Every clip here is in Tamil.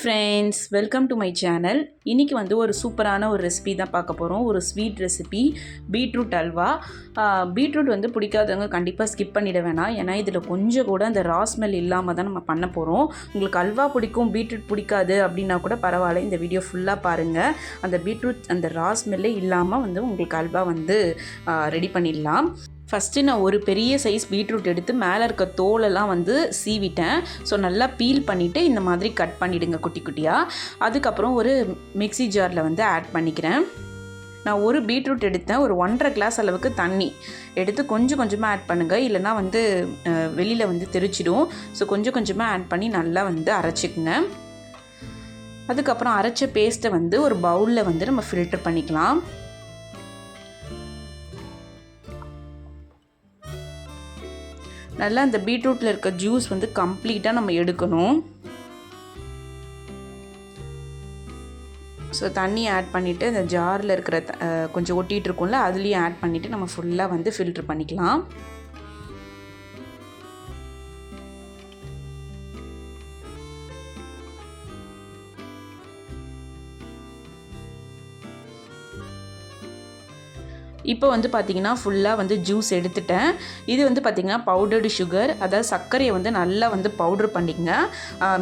Friends welcome to my channel இன்றைக்கி வந்து ஒரு சூப்பரான ஒரு ரெசிபி தான் பார்க்க போகிறோம் ஒரு sweet recipe beetroot halwa. Beetroot வந்து பிடிக்காதவங்க கண்டிப்பாக ஸ்கிப் பண்ணிட வேணாம். ஏன்னா இதில் கொஞ்சம் கூட அந்த ரா ஸ்மெல் இல்லாமல் தான் நம்ம பண்ண போகிறோம் உங்களுக்கு அல்வா பிடிக்கும் பீட்ரூட் பிடிக்காது அப்படின்னா கூட பரவாயில்ல. இந்த வீடியோ ஃபுல்லாக பாருங்கள் அந்த பீட்ரூட் அந்த ரா ஸ்மெல்லே இல்லாமல் வந்து உங்களுக்கு அல்வா வந்து ரெடி பண்ணிடலாம். ஃபஸ்ட்டு நான் ஒரு பெரிய சைஸ் பீட்ரூட் எடுத்து மேலே இருக்க தோலெல்லாம் வந்து சீவிட்டேன். ஸோ நல்லா பீல் பண்ணிவிட்டு இந்த மாதிரி கட் பண்ணிவிடுங்க குட்டி குட்டியாக அதுக்கப்புறம் ஒரு மிக்ஸி ஜாரில் வந்து ஆட் பண்ணிக்கிறேன். நான் ஒரு பீட்ரூட் எடுத்தேன். ஒரு ஒன்றரை கிளாஸ் அளவுக்கு தண்ணி எடுத்து கொஞ்சம் கொஞ்சமாக ஆட் பண்ணுங்கள் இல்லைனா வந்து வெளியில் வந்து தெரிச்சிடும். ஸோ கொஞ்சம் கொஞ்சமாக ஆட் பண்ணி நல்லா வந்து அரைச்சிக்குங்க. அதுக்கப்புறம் அரைச்ச பேஸ்ட்டை வந்து ஒரு பவுலில் வந்து நம்ம ஃபில்டர் பண்ணிக்கலாம். நல்லா அந்த பீட்ரூட்டில் இருக்க ஜூஸ் வந்து கம்ப்ளீட்டாக நம்ம எடுக்கணும். ஸோ தண்ணி ஆட் பண்ணிவிட்டு இந்த ஜாரில் இருக்கிற கொஞ்சம் ஒட்டிகிட்டு இருக்கும்ல அதுலேயும் ஆட் பண்ணிவிட்டு நம்ம ஃபுல்லாக வந்து ஃபில்ட்ரு பண்ணிக்கலாம். இப்போ வந்து பார்த்திங்கன்னா ஃபுல்லாக வந்து ஜூஸ் எடுத்துட்டேன். இது வந்து பார்த்திங்கன்னா பவுடர்டு சுகர் அதாவது சர்க்கரையை வந்து நல்லா வந்து பவுடர் பண்ணிக்கங்க.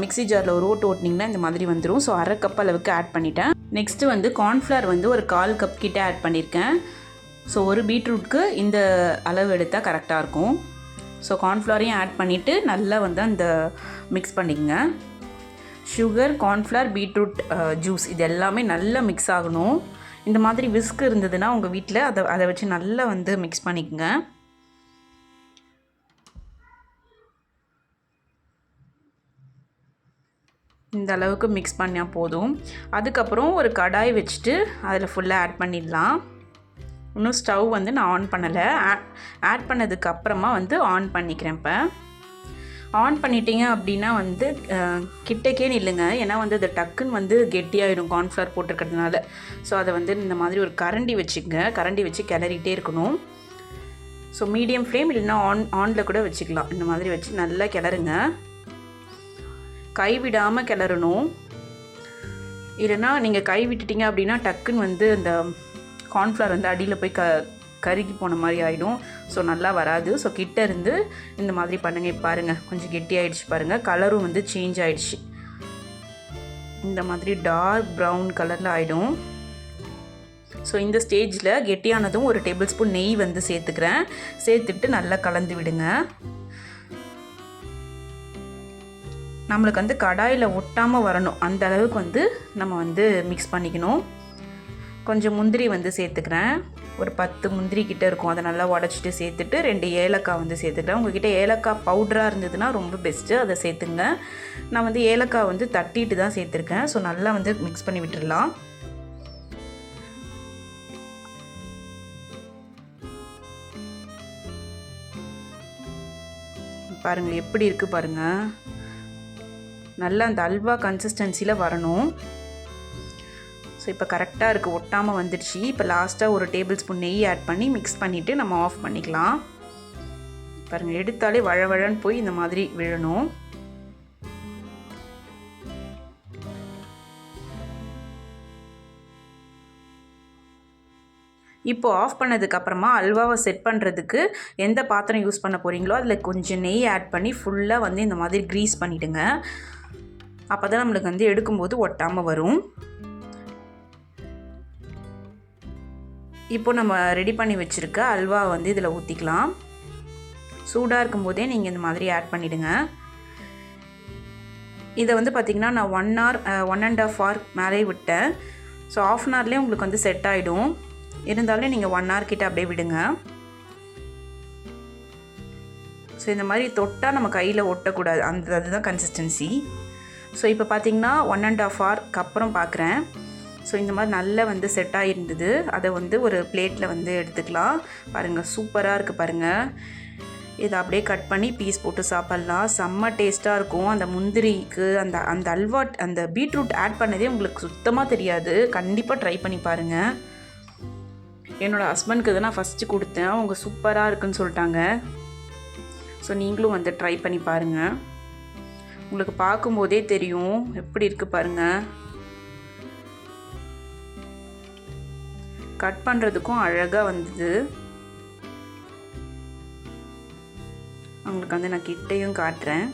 மிக்ஸி ஜாரில் ஒரு ஓட்டு ஓட்டினிங்கன்னா இந்த மாதிரி வந்துடும் ஸோ அரை கப் அளவுக்கு ஆட் பண்ணிட்டேன். நெக்ஸ்ட்டு வந்து கார்ன்ஃப்ளவர் வந்து ஒரு கால் கப் கிட்டே ஆட் பண்ணியிருக்கேன் ஸோ ஒரு பீட்ரூட்க்கு இந்த அளவு எடுத்தால் கரெக்டாக இருக்கும். ஸோ கார்ன்ஃப்ளவரையும் ஆட் பண்ணிவிட்டு நல்லா வந்து அந்த மிக்ஸ் பண்ணிக்கங்க. சுகர் கார்ன்ஃப்ளவர் பீட்ரூட் ஜூஸ் இது எல்லாமே நல்லா மிக்ஸ் ஆகணும். இந்த மாதிரி விஸ்க் இருந்ததுன்னா உங்கள் வீட்டில் அதை அதை வச்சு நல்லா வந்து மிக்ஸ் பண்ணிக்கோங்க. இந்த அளவுக்கு மிக்ஸ் பண்ணால் போதும். அதுக்கப்புறம் ஒரு கடாய் வச்சுட்டு அதில் ஃபுல்லாக ஆட் பண்ணிடலாம். இன்னும் ஸ்டவ் வந்து நான் ஆன் பண்ணலை. ஆட் பண்ணதுக்கு அப்புறமா வந்து ஆன் பண்ணிக்கிறேன் இப்போ. ஆன் பண்ணிட்டீங்க அப்படின்னா வந்து கிட்டக்கே நில்லுங்க. ஏன்னா வந்து அது டக்குன்னு வந்து கெட்டியாயிடும் கார்ன்ஃப்ளவர் போட்டிருக்கிறதுனால. ஸோ அதை வந்து இந்த மாதிரி ஒரு கரண்டி வச்சுக்கங்க. கரண்டி வச்சு கிளறிட்டே இருக்கணும். ஸோ மீடியம் ஃப்ளேம் இல்லைன்னா ஆன் ஆனில் கூட வச்சுக்கலாம். இந்த மாதிரி வச்சு நல்லா கிளறுங்க. கை விடாமல் கிளறணும். இல்லைன்னா நீங்கள் கை விட்டுட்டீங்க அப்படின்னா டக்குன்னு வந்து அந்த கார்ன்ஃப்ளவர் வந்து அடியில் போய் க கருகி போன மாதிரி ஆகிடும் ஸோ நல்லா வராது. ஸோ கிட்ட இருந்து இந்த மாதிரி பண்ணுங்கள் பாருங்கள் கொஞ்சம் கெட்டி ஆகிடுச்சு பாருங்கள் கலரும் வந்து சேஞ்ச் ஆகிடுச்சு இந்த மாதிரி டார்க் ப்ரௌன் கலரில் ஆகிடும் ஸோ இந்த ஸ்டேஜில் கெட்டியானதும் ஒரு டேபிள் ஸ்பூன் நெய் வந்து சேர்த்துக்கிறேன். சேர்த்துட்டு நல்லா கலந்து விடுங்க. நம்மளுக்கு வந்து கடாயில் ஒட்டாமல் வரணும். அந்த அளவுக்கு வந்து நம்ம வந்து மிக்ஸ் பண்ணிக்கணும். கொஞ்சம் முந்திரி வந்து சேர்த்துக்கிறேன். ஒரு பத்து முந்திரி கிட்டே இருக்கும். அதை நல்லா உடச்சிட்டு சேர்த்துட்டு ரெண்டு ஏலக்காய் வந்து சேர்த்துட்டேன். உங்ககிட்ட ஏலக்காய் பவுடராக இருந்ததுன்னா ரொம்ப பெஸ்ட்டு அதை சேர்த்துங்க. நான் வந்து ஏலக்காய் வந்து தட்டிட்டு தான் சேர்த்துருக்கேன். ஸோ நல்லா வந்து மிக்ஸ் பண்ணி விட்டுடலாம். பாருங்கள் எப்படி இருக்குது பாருங்கள் நல்லா அந்த அல்வா கன்சிஸ்டன்சியில் வரணும். ஸோ இப்போ கரெக்டாக இருக்குது ஒட்டாமல் வந்துடுச்சு. இப்போ லாஸ்ட்டாக ஒரு டேபிள் ஸ்பூன் நெய் ஆட் பண்ணி மிக்ஸ் பண்ணிவிட்டு நம்ம ஆஃப் பண்ணிக்கலாம். பாருங்கள் எடுத்தாலே வழவழன்னு போய் இந்த மாதிரி விழணும். இப்போது ஆஃப் பண்ணதுக்கப்புறமா அல்வாவை செட் பண்ணுறதுக்கு எந்த பாத்திரம் யூஸ் பண்ண போகிறீங்களோ அதில் கொஞ்சம் நெய் ஆட் பண்ணி ஃபுல்லாக வந்து இந்த மாதிரி க்ரீஸ் பண்ணிவிடுங்க அப்போ தான் நம்மளுக்கு வந்து எடுக்கும்போது ஒட்டாமல் வரும். இப்போ நம்ம ரெடி பண்ணி வச்சுருக்க அல்வா வந்து இதில் ஊற்றிக்கலாம் சூடாக இருக்கும்போதே நீங்கள் இந்த மாதிரி ஆட் பண்ணிவிடுங்க இதை வந்து பார்த்திங்கன்னா நான் one hour one and half hour மேலே விட்டேன். ஸோ ஆஃப் அன் ஹவர்லேயே உங்களுக்கு வந்து செட் ஆகிடும் இருந்தாலும் நீங்கள் ஒன் ஹவர் கிட்ட அப்படியே விடுங்க. ஸோ இந்த மாதிரி தொட்டால் நம்ம கையில் ஒட்டக்கூடாது. அந்த அதுதான் கன்சிஸ்டன்சி ஸோ இப்போ பார்த்திங்கன்னா ஒன் அண்ட் ஆஃப் ஹவர்க்கு அப்புறம் பார்க்குறேன் ஸோ இந்த மாதிரி நல்லா வந்து செட் ஆகிருந்தது அதை வந்து ஒரு பிளேட்டில் வந்து எடுத்துக்கலாம். பாருங்கள் சூப்பராக இருக்குது பாருங்கள் இதை அப்படியே கட் பண்ணி பீஸ் போட்டு சாப்பிட்லாம். செம்ம டேஸ்ட்டாக இருக்கும். அந்த முந்திரிக்கு அந்த அந்த அல்வா அந்த பீட்ரூட் ஆட் பண்ணதே உங்களுக்கு சுத்தமாக தெரியாது. கண்டிப்பாக ட்ரை பண்ணி பாருங்கள் என்னோடய ஹஸ்பண்ட்க்கு இதை நான் ஃபஸ்ட்டு கொடுத்தேன். அவங்க சூப்பராக இருக்குன்னு சொல்லிட்டாங்க. ஸோ நீங்களும் வந்து ட்ரை பண்ணி பாருங்கள் உங்களுக்கு பார்க்கும்போதே தெரியும். எப்படி இருக்குது பாருங்கள் கட் பண்ணுறதுக்கும் அழகாக வந்தது. அவங்களுக்கு வந்து நான் கிட்டையும் காட்டுறேன்.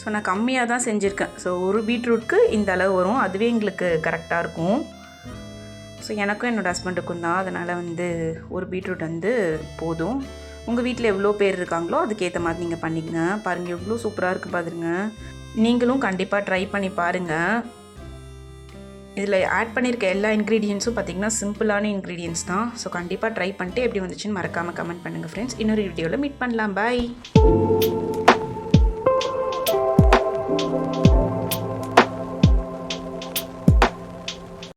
ஸோ நான் கம்மியாக தான் செஞ்சுருக்கேன். ஸோ ஒரு பீட்ரூட்க்கு இந்த அளவு வரும். அதுவே எங்களுக்கு கரெக்டாக இருக்கும். ஸோ எனக்கும் என்னோடய ஹஸ்பண்டுக்கும் தான். அதனால் வந்து ஒரு பீட்ரூட் வந்து போதும். உங்கள் வீட்டில் எவ்வளோ பேர் இருக்காங்களோ அதுக்கேற்ற மாதிரி நீங்கள் பண்ணிக்கங்க. பாருங்கள் எவ்வளோ சூப்பராக இருக்குது பாருங்க. நீங்களும் கண்டிப்பாக ட்ரை பண்ணி பாருங்கள் இதில் ஆட் பண்ணியிருக்க எல்லா இன்க்ரீடியன்ஸும் பார்த்திங்கன்னா சிம்பிளான இன்க்ரீடியன்ஸ் தான். ஸோ கண்டிப்பாக ட்ரை பண்ணிட்டு எப்படி வந்துச்சுன்னு மறக்காமல் கமெண்ட் பண்ணுங்கள் ஃப்ரெண்ட்ஸ் இன்னொரு வீடியோவில் மீட் பண்ணலாம். பாய்